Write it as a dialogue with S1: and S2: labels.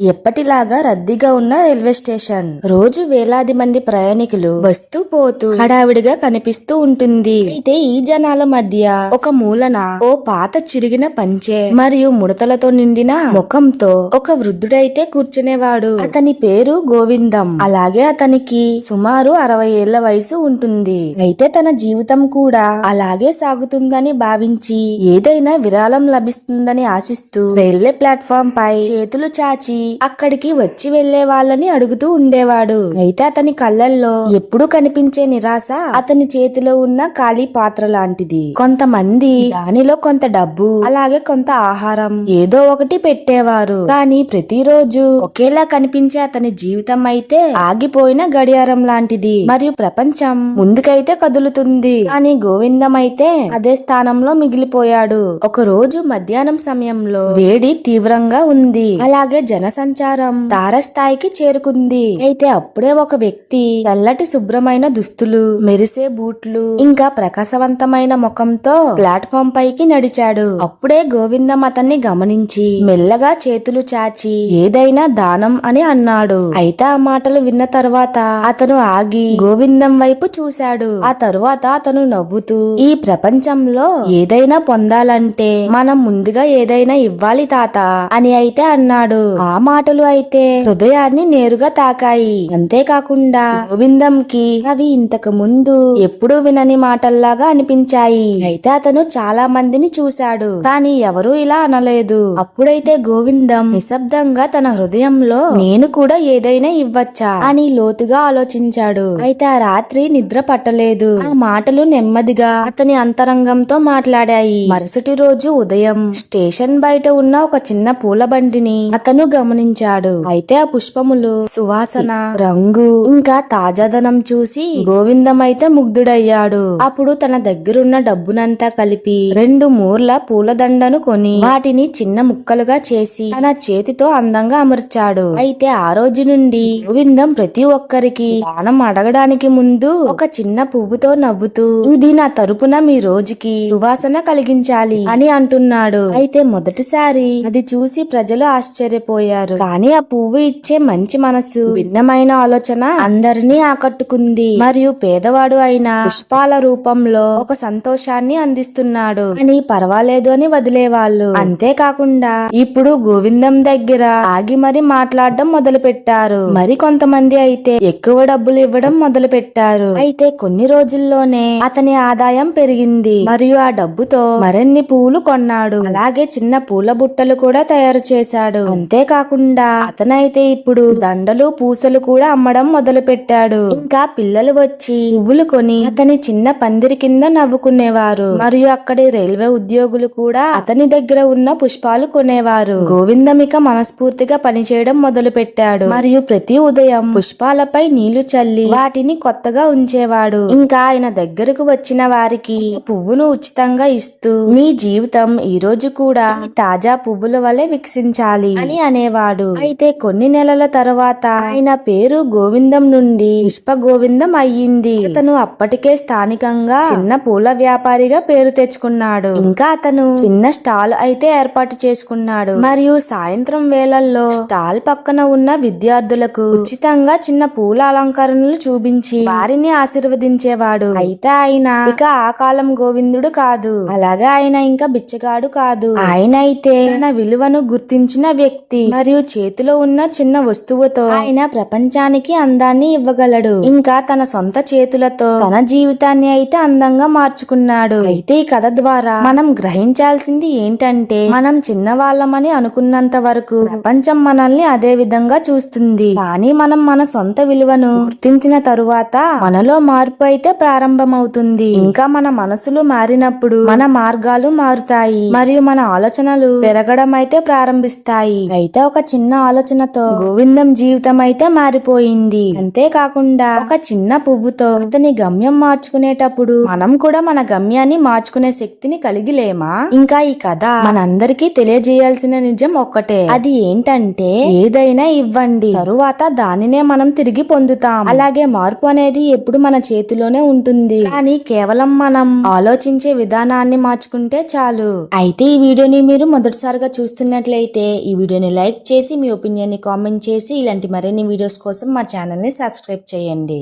S1: ఎప్పటిలాగా రద్దీగా ఉన్న railway station. రోజు వేలాది మంది ప్రయాణికులు వస్తూ పోతూ హడావిడిగా కనిపిస్తూ ఉంటుంది. అయితే ఈ జనాల మధ్య ఒక మూలన ఓ పాత చిరిగిన పంచె మరియు ముడతలతో నిండిన ముఖంతో ఒక వృద్ధుడైతే కూర్చునేవాడు. అతని పేరు గోవిందం. అలాగే అతనికి సుమారు అరవై ఏళ్ళ వయసు ఉంటుంది. అయితే తన జీవితం కూడా అలాగే సాగుతుందని భావించి ఏదైనా విరాళం లభిస్తుందని ఆశిస్తూ రైల్వే ప్లాట్ఫామ్ పై చేతులు చాచి అక్కడికి వచ్చి వెళ్ళే వాళ్ళని అడుగుతూ ఉండేవాడు. అయితే అతని కళ్ళల్లో ఎప్పుడూ కనిపించే నిరాశ అతని చేతిలో ఉన్న ఖాళీ పాత్ర లాంటిది. కొంతమంది దానిలో కొంత డబ్బు అలాగే కొంత ఆహారం ఏదో ఒకటి పెట్టేవారు. కానీ ప్రతిరోజు ఒకేలా కనిపించే అతని జీవితం అయితే ఆగిపోయిన గడియారం లాంటిది. మరియు ప్రపంచం ముందుకైతే కదులుతుంది. కానీ గోవిందం అయితే అదే స్థానంలో మిగిలిపోయాడు. ఒక రోజు మధ్యాహ్నం సమయంలో వేడి తీవ్రంగా ఉంది. అలాగే సంచారం తారస్థాయికి చేరుకుంది. అయితే అప్పుడే ఒక వ్యక్తి తెల్లటి శుభ్రమైన దుస్తులు మెరిసే బూట్లు ఇంకా ప్రకాశవంతమైన ముఖంతో ప్లాట్ఫామ్ పైకి నడిచాడు. అప్పుడే గోవిందం అతన్ని గమనించి మెల్లగా చేతులు చాచి ఏదైనా దానం అని అన్నాడు. అయితే ఆ మాటలు విన్న తర్వాత అతను ఆగి గోవిందం వైపు చూశాడు. ఆ తరువాత అతను నవ్వుతూ ఈ ప్రపంచంలో ఏదైనా పొందాలంటే మనం ముందుగా ఏదైనా ఇవ్వాలి తాత అని అయితే అన్నాడు. ఆ మాటలు అయితే హృదయాన్ని నేరుగా తాకాయి. అంతేకాకుండా గోవిందంకి అవి ఇంతకు ముందు ఎప్పుడూ వినని మాటల్లాగా అనిపించాయి. అయితే అతను చాలా మందిని చూశాడు. కానీ ఎవరూ ఇలా అనలేదు. అప్పుడైతే గోవిందం నిశ్శబ్దంగా తన హృదయంలో నేను కూడా ఏదైనా ఇవ్వచ్చా అని లోతుగా ఆలోచించాడు. అయితే ఆ రాత్రి నిద్ర పట్టలేదు. ఆ మాటలు నెమ్మదిగా అతని అంతరంగంతో మాట్లాడాయి. మరుసటి రోజు ఉదయం స్టేషన్ బయట ఉన్న ఒక చిన్న పూల బండిని అతను గమని గమనించాడు అయితే ఆ పుష్పములు సువాసన రంగు ఇంకా తాజాదనం చూసి గోవిందం అయితే ముగ్ధుడయ్యాడు. అప్పుడు తన దగ్గరున్న డబ్బునంతా కలిపి రెండు మూర్ల పూలదండను కొని వాటిని చిన్న ముక్కలుగా చేసి తన చేతితో అందంగా అమర్చాడు. అయితే ఆ రోజు నుండి గోవిందం ప్రతి ఒక్కరికి దానం అడగడానికి ముందు ఒక చిన్న పువ్వుతో నవ్వుతూ ఇది నా తరపున మీ రోజుకి సువాసన కలిగించాలి అని అంటున్నాడు. అయితే మొదటిసారి అది చూసి ప్రజలు ఆశ్చర్యపోయారు. కానీ ఆ పువ్వు ఇచ్చే మంచి మనసు భిన్నమైన ఆలోచన అందరినీ ఆకట్టుకుంది. మరియు పేదవాడు అయిన పుష్పాల రూపంలో ఒక సంతోషాన్ని అందిస్తున్నాడు. అని పర్వాలేదు అని వదిలేవాళ్ళు. అంతేకాకుండా ఇప్పుడు గోవిందం దగ్గర ఆగి మరి మాట్లాడడం మొదలు పెట్టారు మరి కొంతమంది అయితే ఎక్కువ డబ్బులు ఇవ్వడం మొదలు పెట్టారు అయితే కొన్ని రోజుల్లోనే అతని ఆదాయం పెరిగింది. మరియు ఆ డబ్బుతో మరిన్ని పూలు కొన్నాడు. అలాగే చిన్న పూల బుట్టలు కూడా తయారు చేశాడు. అంతేకాకుండా అతనైతే ఇప్పుడు దండలు పూసలు కూడా అమ్మడం మొదలు పెట్టాడు ఇంకా పిల్లలు వచ్చి పువ్వులు కొని అతని చిన్న పందిరి కింద నవ్వుకునేవారు. మరియు అక్కడి రైల్వే ఉద్యోగులు కూడా అతని దగ్గర ఉన్న పుష్పాలు కొనేవారు. గోవిందమిక మనస్ఫూర్తిగా పనిచేయడం మొదలు పెట్టాడు మరియు ప్రతి ఉదయం పుష్పాలపై నీళ్ళు చల్లి వాటిని కొత్తగా ఉంచేవాడు. ఇంకా ఆయన దగ్గరకు వచ్చిన వారికి పువ్వును ఉచితంగా ఇస్తూ మీ జీవితం ఈ రోజు కూడా తాజా పువ్వుల వలె వికసించాలి అని ఉండేవాడు అయితే కొన్ని నెలల తర్వాత ఆయన పేరు గోవిందం నుండి పుష్ప గోవిందం అయ్యింది. అతను అప్పటికే స్థానికంగా చిన్న పూల వ్యాపారిగా పేరు తెచ్చుకున్నాడు. ఇంకా అతను చిన్న స్టాల్ అయితే ఏర్పాటు చేసుకున్నాడు. మరియు సాయంత్రం వేళల్లో స్టాల్ పక్కన ఉన్న విద్యార్థులకు ఉచితంగా చిన్న పూల అలంకరణలు చూపించి వారిని ఆశీర్వదించేవాడు. అయితే ఆయన ఇక ఆ కాలం గోవిందుడు కాదు. అలాగే ఆయన ఇంకా బిచ్చగాడు కాదు. ఆయన అయితే తన విలువను గుర్తించిన వ్యక్తి. మరియు చేతిలో ఉన్న చిన్న వస్తువుతో ఆయన ప్రపంచానికి అందాన్ని ఇవ్వగలడు. ఇంకా తన సొంత చేతులతో తన జీవితాన్ని అయితే అందంగా మార్చుకున్నాడు. అయితే ఈ కథ ద్వారా మనం గ్రహించాల్సింది ఏంటంటే మనం చిన్నవాళ్ళమని అనుకున్నంత వరకు ప్రపంచం మనల్ని అదే విధంగా చూస్తుంది. కానీ మనం మన సొంత విలువను గుర్తించిన తరువాత మనలో మార్పు అయితే ప్రారంభమవుతుంది. ఇంకా మన మనసులు మారినప్పుడు మన మార్గాలు మారుతాయి. మరియు మన ఆలోచనలు పెరగడం అయితే ప్రారంభిస్తాయి. అయితే ఒక చిన్న ఆలోచనతో గోవిందం జీవితం అయితే మారిపోయింది. అంతేకాకుండా ఒక చిన్న పువ్వుతో అతని గమ్యం మార్చుకునేటప్పుడు మనం కూడా మన గమ్యాన్ని మార్చుకునే శక్తిని కలిగి లేమా ఇంకా ఈ కథ మనందరికీ తెలియజేయాల్సిన నిజం ఒక్కటే. అది ఏంటంటే ఏదైనా ఇవ్వండి తరువాత దానినే మనం తిరిగి పొందుతాం. అలాగే మార్పు అనేది ఎప్పుడు మన చేతిలోనే ఉంటుంది. కానీ కేవలం మనం ఆలోచించే విధానాన్ని మార్చుకుంటే చాలు. అయితే ఈ వీడియోని మీరు మొదటిసారిగా చూస్తున్నట్లయితే ఈ వీడియోని లైక్ చేసి మీ ఒపీనియన్ని కామెంట్ చేసి ఇలాంటి మరిన్ని వీడియోస్ కోసం మా ఛానల్ని సబ్స్క్రైబ్ చేయండి.